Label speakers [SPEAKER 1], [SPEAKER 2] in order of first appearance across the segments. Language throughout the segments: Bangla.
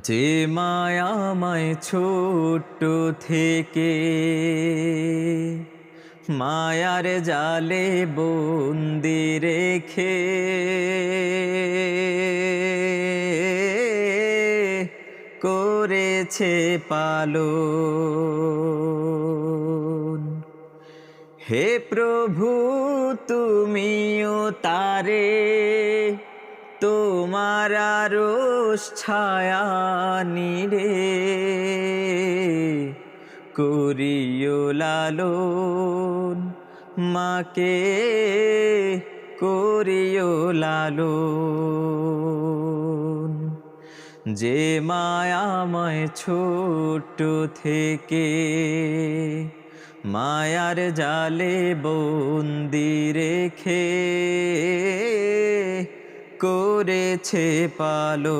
[SPEAKER 1] যে মায়ামায় ছোট্ট থেকে মায়ার জালে বন্দি রেখে করেছে পালো হে প্রভু তুমিও তারে তোমার আরশ ছায়া নিরে করিও লালন, মাকে করিও লালন। যে মায়াময় ছোট থেকে মায়ার জালে বন্দি রেখে করেছে পালন।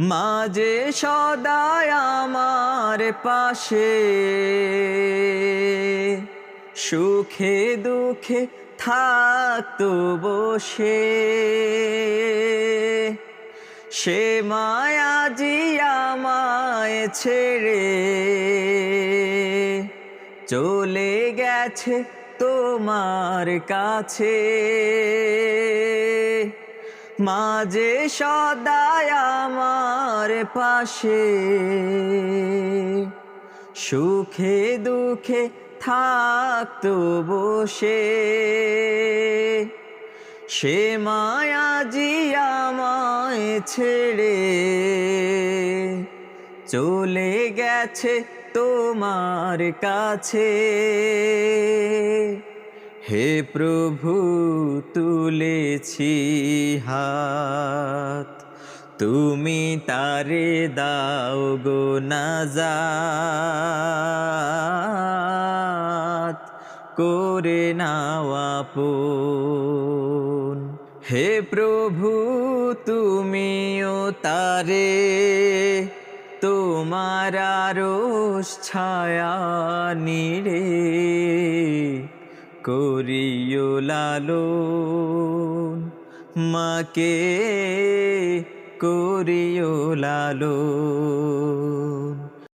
[SPEAKER 1] মাঝে সদায় আমার পাশে। সুখে দুঃখে থাকতো বসে। সে মায়াজি আমায় ছেড়ে চলে গেছে তোমার কাছে। মাঝে সদায় আমার পাশে। সুখে দুঃখে থাকতো বসে সে। মায়া জিয়া আমায় ছেড়ে চলে গেছে তোমার কাছে। হে প্রভু, তুলেছি হাত। তুমি তারে দাও গো নাজাত। করে নাওয়া আপন। হে প্রভু, তুমিও তারে তোমার আরশ ছায়া নিরে করিও লালো মাকে করিও লালন।